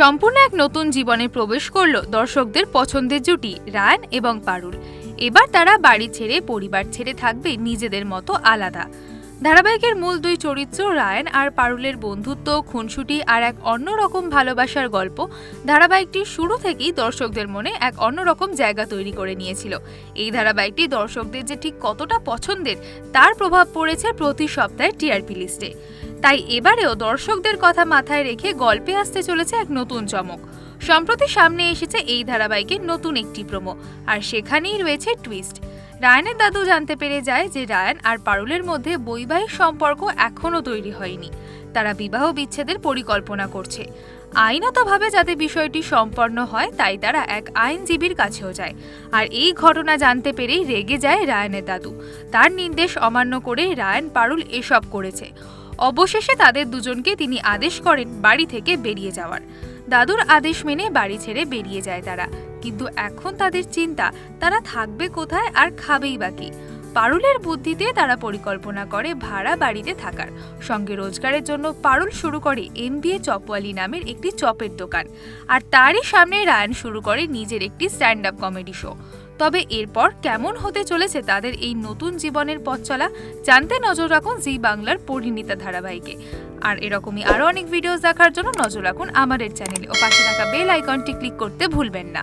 সম্পূর্ণ এক নতুন জীবনে প্রবেশ করল দর্শকদের পছন্দের জুটি রায়ান এবং পারুল। এবার তারা বাড়ি ছেড়ে পরিবার ছেড়ে থাকবে নিজেদের মতো আলাদা। ধারাবাহিকের মূল দুই চরিত্র, রায়ান আর পারুলের বন্ধুত্ব, খুনসুটি আর এক অন্যরকম ভালোবাসার গল্প ধারাবাহিকটি শুরু থেকেই দর্শকদের মনে এক অন্যরকম জায়গা তৈরি করে নিয়েছিল। এই ধারাবাহিকটি দর্শকদের যে ঠিক কতটা পছন্দের, তার প্রভাব পড়েছে প্রতি সপ্তাহে টিআরপি লিস্টে। তাই এবারেও দর্শকদের কথা মাথায় রেখে গল্পে আসতে চলেছে এক নতুন চমক। সম্প্রতি সামনে এসেছে এই ধারাবাহিকের নতুন একটি প্রোমো, আর সেখানেই রয়েছে টুইস্ট রায়ানের দাদু জানতে পেরে যায় যে রায়ান আর পারুলের মধ্যে বৈবাহিক সম্পর্ক এখনও তৈরি হয়নি। তারা বিবাহ বিচ্ছেদের পরিকল্পনা করছে। আইনতভাবে যাতে বিষয়টি সম্পন্ন হয়, তাই তারা এক আইনজীবীর কাছেও যায়। আর এই ঘটনা জানতে পেরেই রেগে যায় রায়ানের দাদু। তার নির্দেশ অমান্য করে রায়ান পারুল এসব করেছে। অবশেষে তাদের দুজনকে তিনি আদেশ করেন বাড়ি থেকে বেরিয়ে যাওয়ার। দাদুর আদেশ মেনে বাড়ি ছেড়ে বেরিয়ে যায় তারা। কিন্তু এখন তাদের চিন্তা, তারা থাকবে কোথায় আর খাবেই বাকি পারুলের বুদ্ধিতে তারা পরিকল্পনা করে ভাড়া বাড়িতে থাকার। সঙ্গে রোজগারের জন্য পারুল শুরু করে এমবিএ চপওয়ালি নামের একটি চপের দোকান। আর তারই সামনে রায়ান শুরু করে নিজের একটি স্ট্যান্ড আপ কমেডি শো তবে এরপর কেমন হতে চলেছে তাদের এই নতুন জীবনের পথ চলা, জানতে নজর রাখুন জি বাংলার পরিণীতা ধারাবাহিকে। আর এরকমই আরও অনেক ভিডিওস দেখার জন্য নজর রাখুন আমাদের চ্যানেলে ও পাশে থাকা বেল আইকনটি ক্লিক করতে ভুলবেন না।